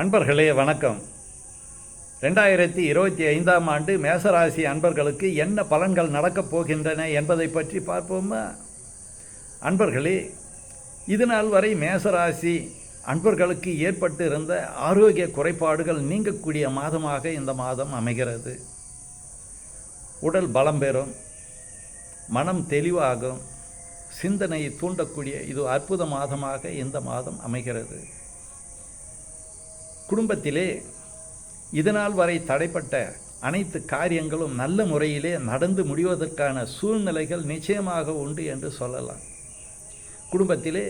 அன்பர்களே வணக்கம். ரெண்டாயிரத்தி இருபத்தி ஐந்தாம் ஆண்டு மேசராசி அன்பர்களுக்கு என்ன பலன்கள் நடக்கப் போகின்றன என்பதை பற்றி பார்ப்போமா? அன்பர்களே இது நாள் வரை மேசராசி அன்பர்களுக்கு ஏற்பட்டு இருந்த ஆரோக்கிய குறைபாடுகள் நீங்கக்கூடிய மாதமாக இந்த மாதம் அமைகிறது. உடல் பலம் பெறும் மனம் தெளிவாகும் சிந்தனையை தூண்டக்கூடிய இது அற்புத மாதமாக இந்த மாதம் அமைகிறது. குடும்பத்திலே இதனால் வரை தடைப்பட்ட அனைத்து காரியங்களும் நல்ல முறையிலே நடந்து முடிவதற்கான சூழ்நிலைகள் நிச்சயமாக உண்டு என்று சொல்லலாம். குடும்பத்திலே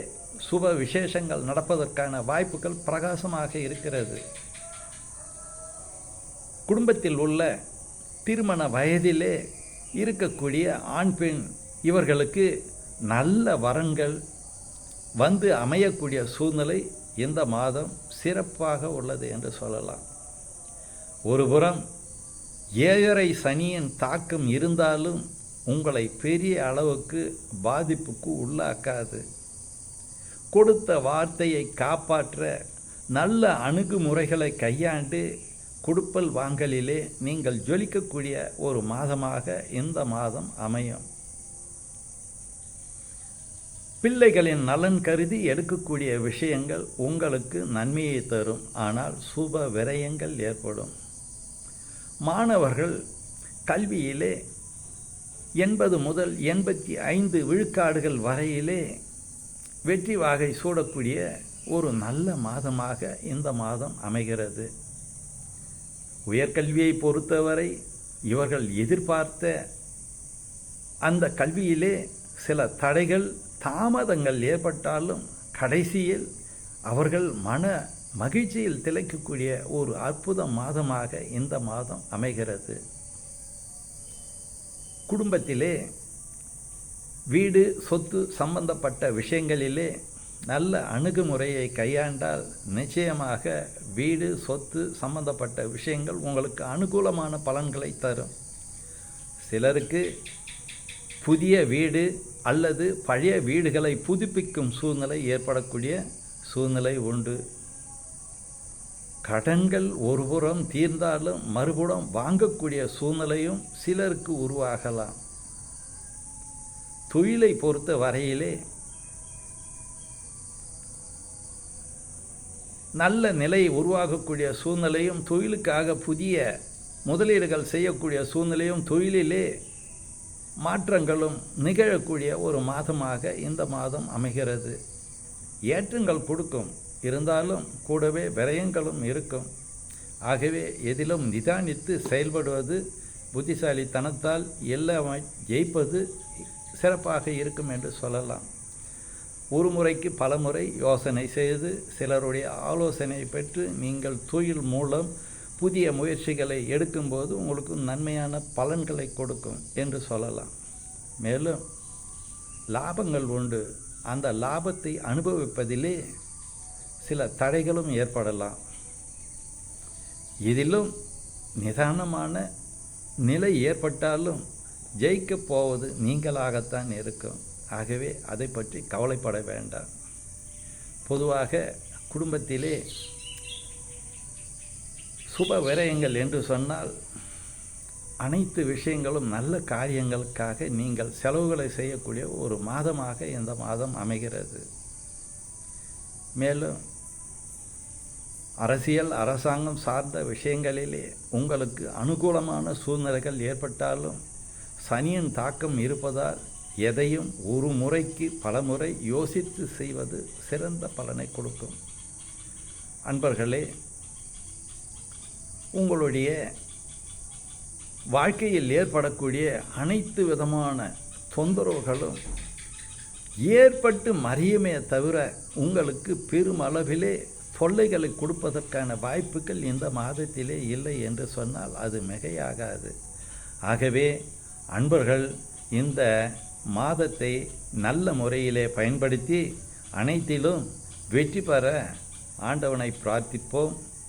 சுப விசேஷங்கள் நடப்பதற்கான வாய்ப்புகள் பிரகாசமாக இருக்கிறது. குடும்பத்தில் உள்ள திருமண வயதிலே இருக்கக்கூடிய ஆண் பெண் இவர்களுக்கு நல்ல வரன்கள் வந்து அமையக்கூடிய சூழ்நிலை இந்த மாதம் சிறப்பாக உள்ளது என்று சொல்லலாம். ஒருபுறம் ஏழரை சனியின் தாக்கம் இருந்தாலும் உங்களை பெரிய அளவுக்கு பாதிப்புக்கு உள்ளாக்காது. கொடுத்த வார்த்தையை காப்பாற்ற நல்ல அணுகுமுறைகளை கையாண்டு கொடுப்பல் வாங்கலிலே நீங்கள் ஜொலிக்கக்கூடிய ஒரு மாதமாக இந்த மாதம் அமையும். பிள்ளைகளின் நலன் கருதி எடுக்கக்கூடிய விஷயங்கள் உங்களுக்கு நன்மையை தரும். ஆனால் சுப விரயங்கள் ஏற்படும். மாணவர்கள் கல்வியிலே எண்பது முதல் எண்பத்தி ஐந்து விழுக்காடுகள் வரையிலே வெற்றி வாகை சூடக்கூடிய ஒரு நல்ல மாதமாக இந்த மாதம் அமைகிறது. உயர்கல்வியை பொறுத்தவரை இவர்கள் எதிர்பார்த்த அந்த கல்வியிலே சில தடைகள் தாமதங்கள் ஏற்பட்டாலும் கடைசியில் அவர்கள் மன மகிழ்ச்சியில் திளைக்கக்கூடிய ஒரு அற்புத மாதமாக இந்த மாதம் அமைகிறது. குடும்பத்திலே வீடு சொத்து சம்பந்தப்பட்ட விஷயங்களிலே நல்ல அணுகுமுறையை கையாண்டால் நிச்சயமாக வீடு சொத்து சம்பந்தப்பட்ட விஷயங்கள் உங்களுக்கு அனுகூலமான பலன்களை தரும். சிலருக்கு புதிய வீடு அல்லது பழைய வீடுகளை புதுப்பிக்கும் சூழ்நிலை ஏற்படக்கூடிய சூழ்நிலை உண்டு. கடன்கள் ஒருபுறம் தீர்ந்தாலும் மறுபுறம் வாங்கக்கூடிய சூழ்நிலையும் சிலருக்கு உருவாகலாம். தொழிலை பொறுத்த வரையிலே நல்ல நிலை உருவாகக்கூடிய சூழ்நிலையும் தொழிலுக்காக புதிய முதலீடுகள் செய்யக்கூடிய சூழ்நிலையும் தொழிலிலே மாற்றங்களும் நிகழக்கூடிய ஒரு மாதமாக இந்த மாதம் அமைகிறது. ஏற்றங்கள் கொடுக்கும் இருந்தாலும் கூடவே விரயங்களும் இருக்கும். ஆகவே எதிலும் நிதானித்து செயல்படுவது புத்திசாலித்தனத்தால் எல்லாம் ஜெயிப்பது சிறப்பாக இருக்கும் என்று சொல்லலாம். ஒரு முறைக்கு பல முறை யோசனை செய்து சிலருடைய ஆலோசனை பெற்று நீங்கள் தொழில் மூலம் புதிய முயற்சிகளை எடுக்கும்போது உங்களுக்கு நன்மையான பலன்களை கொடுக்கும் என்று சொல்லலாம். மேலும் லாபங்கள் உண்டு. அந்த லாபத்தை அனுபவிப்பதிலே சில தடைகளும் ஏற்படலாம். இதிலும் நிதானமான நிலை ஏற்பட்டாலும் ஜெயிக்கப் போவது நீங்களாகத்தான் இருக்கும். ஆகவே அதை பற்றி கவலைப்பட வேண்டாம். பொதுவாக குடும்பத்திலே சுப விரயங்கள் என்று சொன்னால் அனைத்து விஷயங்களும் நல்ல காரியங்களுக்காக நீங்கள் செலவுகளை செய்யக்கூடிய ஒரு மாதமாக இந்த மாதம் அமைகிறது. மேலும் அரசியல் அரசாங்கம் சார்ந்த விஷயங்களிலே உங்களுக்கு அனுகூலமான சூழ்நிலைகள் ஏற்பட்டாலும் சனியின் தாக்கம் இருப்பதால் எதையும் ஒரு முறைக்கு பல முறை யோசித்து செய்வது சிறந்த பலனை கொடுக்கும். அன்பர்களே உங்களுடைய வாழ்க்கையில் ஏற்படக்கூடிய அனைத்து விதமான தொந்தரவுகளும் ஏற்பட்டு மறியுமே தவிர உங்களுக்கு பெருமளவிலே தொல்லைகளை கொடுப்பதற்கான வாய்ப்புகள் இந்த மாதத்திலே இல்லை என்று சொன்னால் அது மிகையாகாது. ஆகவே அன்பர்கள் இந்த மாதத்தை நல்ல முறையிலே பயன்படுத்தி அனைத்திலும் வெற்றி பெற ஆண்டவனை பிரார்த்திப்போம்.